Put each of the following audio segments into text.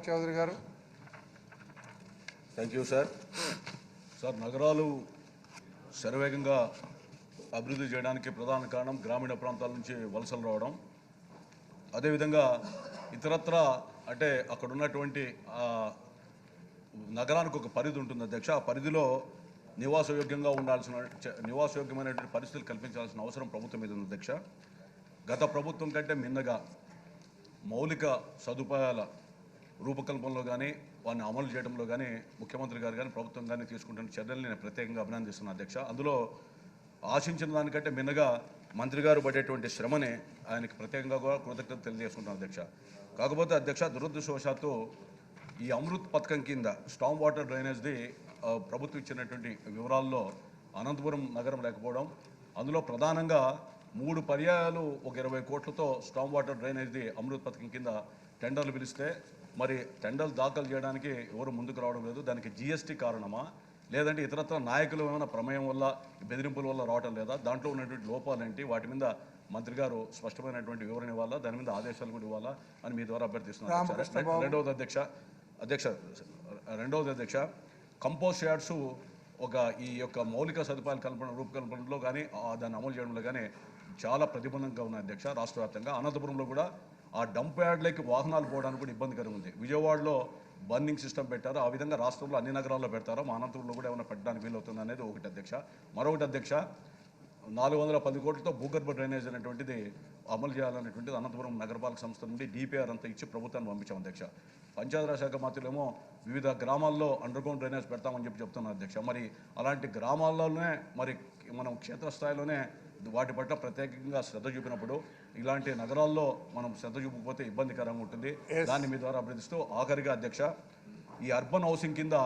ప్రభాకర్ చౌదరి గారు. Thank you sir sir నగరాలు శరవేగంగా అభివృద్ధి చేయడానికి ప్రధాన కారణం గ్రామీణ ప్రాంతాల నుంచి వలసలు రావడం. అదేవిధంగా ఇతరత్ర అంటే అక్కడ ఉన్నటువంటి నగరానికి ఒక పరిధి ఉంటుంది అధ్యక్ష. ఆ పరిధిలో నివాసయోగ్యంగా ఉండాల్సిన నివాసయోగ్యమైనటువంటి పరిస్థితులు కల్పించాల్సిన అవసరం ప్రభుత్వం మీద ఉంది అధ్యక్ష. గత ప్రభుత్వం కంటే మిన్నగా మౌలిక సదుపాయాల రూపకల్పనలో కానీ వాడిని అమలు చేయడంలో కానీ ముఖ్యమంత్రి గారు కానీ ప్రభుత్వం కానీ తీసుకుంటున్న చర్యలు నేను ప్రత్యేకంగా అభినందిస్తున్నాను అధ్యక్ష. అందులో ఆశించిన దానికంటే మిన్నగా మంత్రి గారు పడేటువంటి శ్రమని ఆయనకి ప్రత్యేకంగా కూడా కృతజ్ఞత తెలియజేసుకుంటున్నాను అధ్యక్ష. కాకపోతే అధ్యక్ష దురదృష్టవశాత్తు ఈ అమృత్ పథకం కింద స్టామ్ వాటర్ డ్రైనేజ్ది ప్రభుత్వం ఇచ్చినటువంటి వివరాల్లో అనంతపురం నగరం లేకపోవడం అందులో ప్రధానంగా మూడు పర్యాయాలు ఒక ఇరవై కోట్లతో స్టామ్ వాటర్ డ్రైనేజ్ది అమృత్ పథకం కింద టెండర్లు పిలిస్తే మరి టెండర్లు దాఖలు చేయడానికి ఎవరు ముందుకు రావడం లేదు. దానికి జీఎస్టీ కారణమా? లేదంటే ఇతరత్ర నాయకులు ఏమైనా ప్రమేయం వల్ల బెదిరింపుల వల్ల రావటం లేదా? దాంట్లో ఉన్నటువంటి లోపాలేంటి వాటి మీద మంత్రి గారు స్పష్టమైనటువంటి వివరణ ఇవ్వాలా? దాని మీద ఆదేశాలు కూడా ఇవ్వాలా? అని మీ ద్వారా. బాబు. రెండవది అధ్యక్ష అధ్యక్ష రెండవది అధ్యక్ష కంపోస్ట్ యార్డ్స్ ఒక ఈ యొక్క మౌలిక సదుపాయాల కల్పన రూపకల్పనలో కానీ దాన్ని అమలు చేయడంలో కానీ చాలా ప్రతిబంధంగా ఉన్నాయి అధ్యక్ష రాష్ట్ర వ్యాప్తంగా. అనంతపురంలో కూడా ఆ డంప్ యార్డ్లకి వాహనాలు పోవడానికి కూడా ఇబ్బందికరంగా ఉంది. విజయవాడలో బర్నింగ్ సిస్టమ్ పెట్టారు. ఆ విధంగా రాష్ట్రంలో అన్ని నగరాల్లో పెడతారు. మా అనంతపురంలో కూడా ఏమైనా పెట్టడానికి వీలవుతుంది అనేది ఒకటి అధ్యక్ష. మరొకటి అధ్యక్ష నాలుగు వందల పది కోట్లతో భూగర్భ డ్రైనేజ్ అనేటువంటిది అమలు చేయాలనేటువంటిది అనంతపురం నగరపాలక సంస్థ నుండి డిపిఆర్ అంతా ఇచ్చి ప్రభుత్వాన్ని పంపించాం అధ్యక్ష. పంచాయతీరాజ్ శాఖ మంత్రులేమో వివిధ గ్రామాల్లో అండర్ గ్రౌండ్ డ్రైనేజ్ పెడతామని చెప్పి చెప్తున్నారు అధ్యక్ష. మరి అలాంటి గ్రామాల్లోనే మరి మనం క్షేత్రస్థాయిలోనే వాటి పట్ల ప్రత్యేకంగా శ్రద్ధ చూపినప్పుడు ఇలాంటి నగరాల్లో మనం శ్రద్ధ చూపకపోతే ఇబ్బందికరంగా ఉంటుంది. దాన్ని మీ ద్వారా అభ్యర్థిస్తూ ఆఖరిగా అధ్యక్ష ఈ అర్బన్ హౌసింగ్ కింద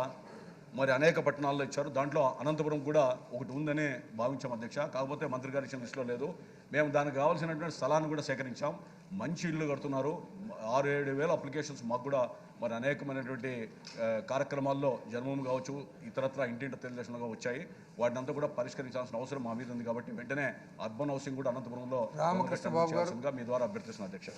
మరి అనేక పట్టణాల్లో ఇచ్చారు. దాంట్లో అనంతపురం కూడా ఒకటి ఉందని భావించాం అధ్యక్ష. కాకపోతే మంత్రి గారు లిస్టులో లేదు. మేము దానికి కావాల్సినటువంటి స్థలాన్ని కూడా సేకరించాం. మంచి ఇళ్ళు కడుతున్నారు. ఆరు ఏడు వేల అప్లికేషన్స్ మాకు కూడా మరి అనేకమైనటువంటి కార్యక్రమాల్లో జన్మం కావచ్చు ఇతరత్ర ఇంటింటి తెలుగుదేశంగా వచ్చాయి. వాటిని అంతా కూడా పరిష్కరించాల్సిన అవసరం మా మీద ఉంది కాబట్టి వెంటనే అర్బన్ హౌసింగ్ కూడా అనంతపురంలో మీ ద్వారా అభ్యర్థిస్తున్నాను అధ్యక్ష.